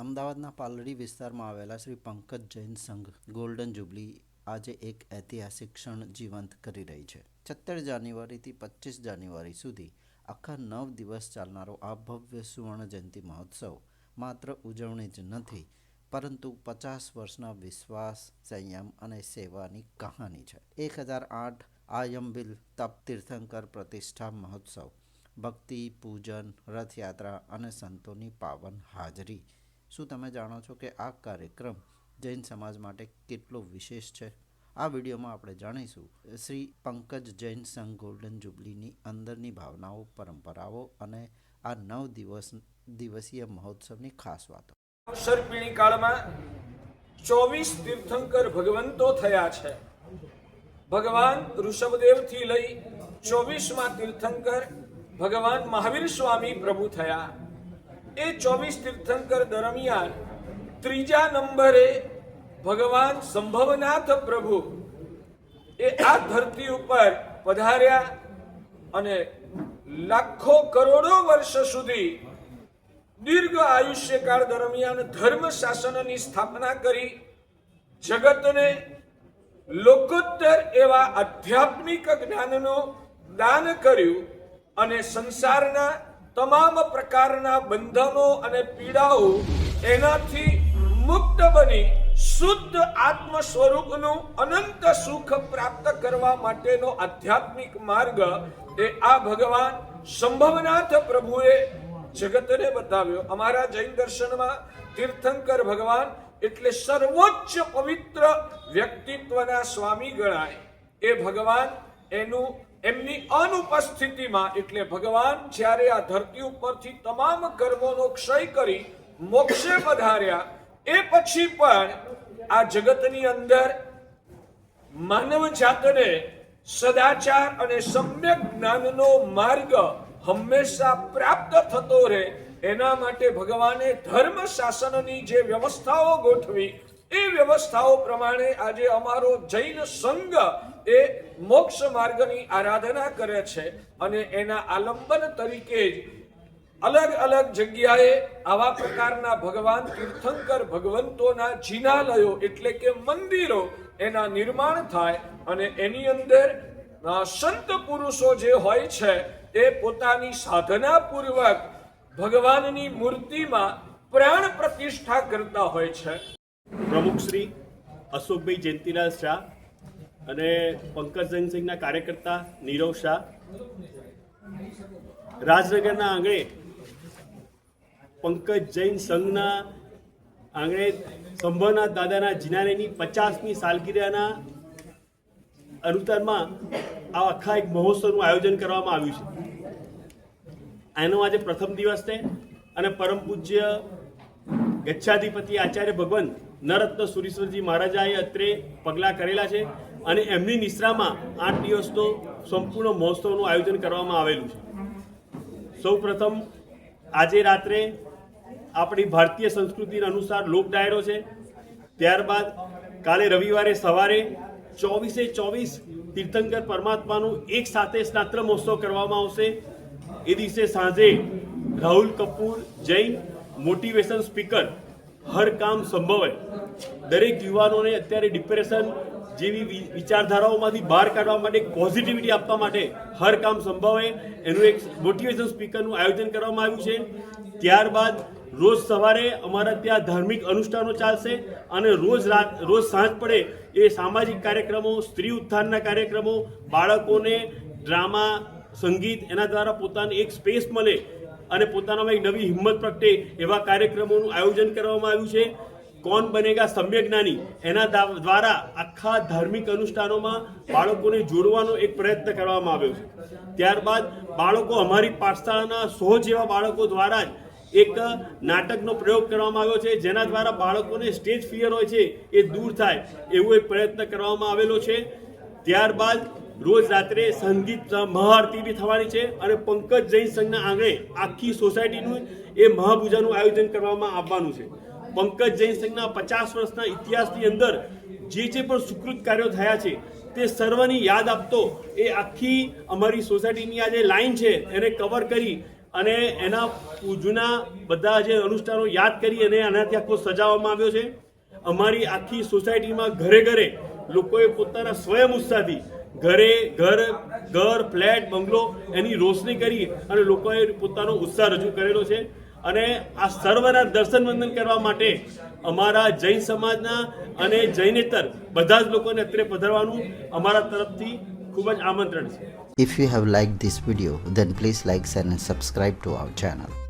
અમદાવાદના પાલડી વિસ્તારમાં આવેલા શ્રી પંકજ જૈન સંઘ ગોલ્ડન જુબલી આજે એક ઐતિહાસિક ક્ષણ જીવંત કરી રહી છે. સત્તર જાન્યુઆરીથી પચીસ જાન્યુઆરી સુધી આખા નવ દિવસ ચાલનારો આ ભવ્ય સુવર્ણ જયંતિ મહોત્સવ માત્ર ઉજવણી જ નથી, પરંતુ પચાસ વર્ષના વિશ્વાસ, સંયમ અને સેવાની કહાની છે. એક હજાર આઠ આયંબિલ તપ તીર્થંકર પ્રતિષ્ઠા મહોત્સવ, ભક્તિ, પૂજન, રથયાત્રા અને સંતોની પાવન હાજરી શું તમે જાણો છો કે આ કાર્યક્રમ જૈન સમાજ માટે કેટલો વિશેષ છે? આ વિડીયોમાં આપણે જાણીશું શ્રી પંકજ જૈન સંઘ ગોલ્ડન જુબલીની અંદરની ભાવનાઓ, પરંપરાઓ અને આ નવ દિવસ, દિવસીય મહોત્સવની ખાસ વાતો. અવસરપીણી કાળમાં ચોવીસ તીર્થંકર ભગવંતો થયા છે. ભગવાન ઋષભદેવથી લઈ ચોવીસમાં તીર્થંકર ભગવાન મહાવીર સ્વામી પ્રભુ થયા. એ ચોવીસ તીર્થંકર દરમિયાન ત્રીજા નંબરે ભગવાન સંભવનાથ પ્રભુ એ આ ધરતી ઉપર પધાર્યા અને લાખો કરોડો વર્ષ સુધી દીર્ઘ આયુષ્યકાળ દરમિયાન ધર્મ શાસનની સ્થાપના કરી, જગતને લોકોત્તર એવા આધ્યાત્મિક જ્ઞાનનું દાન કર્યું અને સંસારના તમામ પ્રકારના બંધનો અને પીડાઓ એનાથી મુક્ત બની શુદ્ધ આત્મ સ્વરૂપનું અનંત સુખ પ્રાપ્ત કરવા માટેનો આધ્યાત્મિક માર્ગ એ આ ભગવાન સંભવનાથ પ્રભુએ જગતને બતાવ્યો. અમારા જૈન દર્શનમાં તીર્થંકર ભગવાન એટલે સર્વોચ્ચ પવિત્ર વ્યક્તિત્વના સ્વામી ગણાય. એ ભગવાન એનું એમની અનુપસ્થિતિમાં એટલે ભગવાન જ્યારે આ ધરતી ઉપરથી તમામ કર્મોનો ક્ષય કરી મોક્ષે પધાર્યા, એ પછી પણ આ જગતની અંદર માનવ જાતને સદાચાર અને સમ્યક જ્ઞાનનો માર્ગ હંમેશા પ્રાપ્ત થતો રહે, એના માટે ભગવાને ધર્મ શાસનની જે વ્યવસ્થાઓ ગોઠવી એ વ્યવસ્થાઓ પ્રમાણે આજે અમારો જૈન સંઘ એ મોક્ષ માર્ગની આરાધના કરે છે અને એના આલંબન તરીકે જ અલગ અલગ જગ્યાએ આવા પ્રકારના ભગવાન તીર્થંકર ભગવંતોના જિનાલયો એટલે કે મંદિરો એના નિર્માણ થાય અને એની અંદર સંત પુરુષો જે હોય છે એ પોતાની સાધના પૂર્વક ભગવાનની મૂર્તિમાં પ્રાણ પ્રતિષ્ઠા કરતા હોય છે. પ્રમુખ શ્રી અશોકભાઈ જયંતિલાલ શાહ અને પંકજ સિંહના કાર્યકર્તા નીરવ શાહ. રાજનગરના આંગણે પંકજ જૈન સંઘના આંગણે સંભવનાથ દાદાના જિનારેની પચાસમી સાલગીરાના અનુતારમાં આ આખા એક મહોત્સવનું આયોજન કરવામાં આવ્યું છે. એનો આજે પ્રથમ દિવસ છે અને પરમ પૂજ્ય ગચ્છાધિપતિ આચાર્ય ભગવાન નરત્ન સુરીશ્વરજી મહારાજાએ અત્રે પગલાં કરેલા છે અને એમની નિશ્રામાં આઠ દિવસનો સંપૂર્ણ મહોત્સવનું આયોજન કરવામાં આવેલું છે. સૌ પ્રથમ આજે રાત્રે આપણી ભારતીય સંસ્કૃતિના અનુસાર લોક ડાયરો છે. ત્યારબાદ કાલે રવિવારે સવારે ચોવીસે ચોવીસ તીર્થંકર પરમાત્માનું એક સાથે સ્નાત્ર મહોત્સવ કરવામાં આવશે. એ દિવસે સાંજે રાહુલ કપૂર, જૈન મોટિવેશન સ્પીકર હર કામ સંભવ. હે દરેક યુવાનોને અત્યારે ડિપ્રેશન જેવી વિચારધારાઓમાંથી બહાર કાઢવા માટે પોઝિટિવિટી આપવા માટે હર કામ સંભવ. હે એનું એક મોટિવેશન સ્પીકરનું આયોજન કરવામાં આવ્યું છે. ત્યારબાદ રોજ સવારે અમારા ત્યાં ધાર્મિક અનુષ્ઠાનો ચાલશે અને રોજ રાત રોજ સાંજ પડે એ સામાજિક કાર્યક્રમો, સ્ત્રી ઉત્થાનના કાર્યક્રમો, બાળકોને ડ્રામા, સંગીત એના દ્વારા પોતાને એક સ્પેસ મળે અને પોતાનામાં એક નવી હિંમત પ્રગટે એવા કાર્યક્રમોનું આયોજન કરવામાં આવ્યું છે. કોણ બનેગા સમ્યક જ્ઞાની? એના દ્વારા આખા ધાર્મિક અનુષ્ઠાનોમાં બાળકોને જોડવાનો એક પ્રયત્ન કરવામાં આવ્યો છે. ત્યારબાદ બાળકો અમારી પાઠશાળાના સો જેવા બાળકો દ્વારા જ એક નાટકનો પ્રયોગ કરવામાં આવ્યો છે. જેના દ્વારા બાળકોને સ્ટેજ ફિયર હોય છે એ દૂર થાય એવો એક પ્રયત્ન કરવામાં આવેલો છે. ત્યારબાદ રોજ રાત્રે સંગીત મહાઆરતી બી થવાની છે અને પંકજ જૈન સંઘના આંગણે આખી સોસાયટીનું એ મહાપૂજાનું આયોજન કરવામાં આવવાનું છે. પંકજ જૈન સંઘના પચાસ વર્ષના ઇતિહાસની અંદર જે જે પણ સુકૃત કાર્યો થયા છે, તે સર્વની યાદ આપતો એ આખી અમારી સોસાયટીની આ જે લાઈન છે, એને કવર કરી અને એના જૂના બધા જે અનુષ્ઠાનો યાદ કરી અને આનાથી આખો સજાવવામાં આવ્યો છે. અમારી આખી સોસાયટીમાં ઘરે ઘરે લોકોએ પોતાના સ્વયં ઉત્સાહથી ઘરે ઘર ઘર ફ્લેટ બંગલો એની રોશની કરી અને લોકોએ પોતાનો ઉત્સાહ રજૂ કરેલો છે અને આ સર્વના દર્શન વંદન કરવા માટે અમારા જૈન સમાજના અને જૈનેતર બધા જ લોકોને અત્રે પધારવાનું અમારા તરફથી ખૂબ જ આમંત્રણ છે if you have liked this video then please like, share subscribe to our channel.